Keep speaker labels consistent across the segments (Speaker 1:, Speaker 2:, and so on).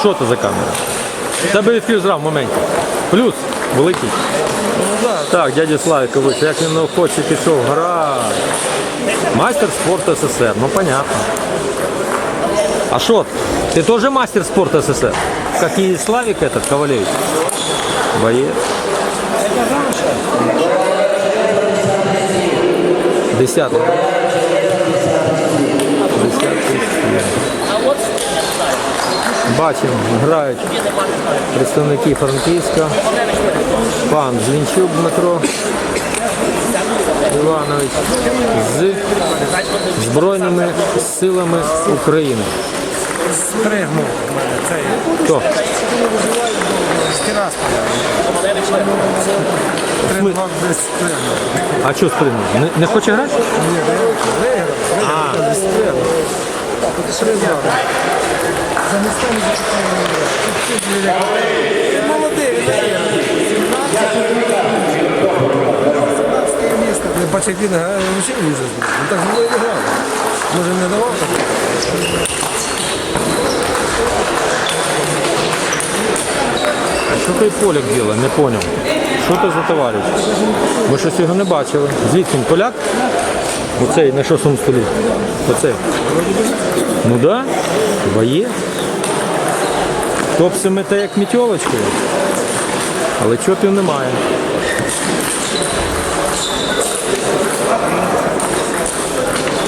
Speaker 1: Що це за камера? В Тебе ефір зрав в моменті. Плюс великий. Так, дядя Славікович, як він на охоті пішов, гра. Майстер спорту СССР, ну понятно. А что, ты тоже мастер спорта СССР? Как и Славик этот, Ковалевич? Боец. Десятый. Десятий. Бачимо, грають представники Франківська. Пан Звінчук Дмитро Іванович з Збройними силами України.
Speaker 2: Спригнув в мене цей
Speaker 1: Хто?
Speaker 2: Тренував десь спригнув.
Speaker 1: А що сприйняв? Не, не хоче грати?
Speaker 2: Ні, виграв, виграв, десь спригнув. Спригнув. Замістом Молодий, він є. 17 місце. Не як він так зі мною не грав. Може не давав так?
Speaker 1: Що той поляк робить? Не зрозумів. Що це за товариш? Ми щось його не бачили. Звідки він поляк? Оцей на шостому столі. Оцей. Ну так, да. хіба є. Топси мете як мітьолочкою. Але чопів немає.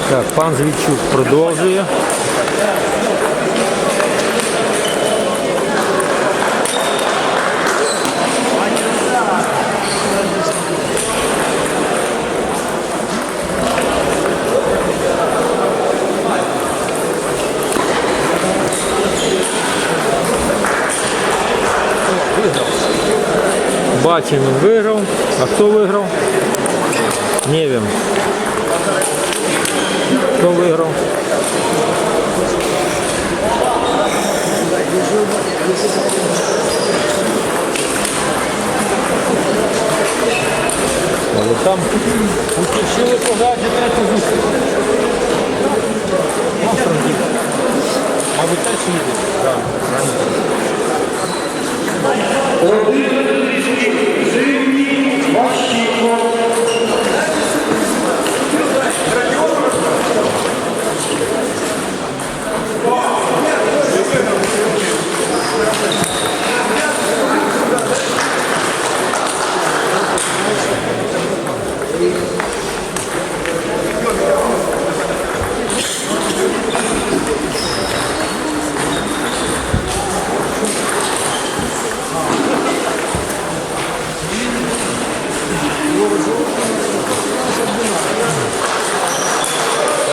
Speaker 1: Так, пан Звідчук продовжує. Він виграв. А хто виграв? Не він. Хто виграв? Але там уточили пограді третю зустріч. Мабуть, теж їде. Thank you. Thank you.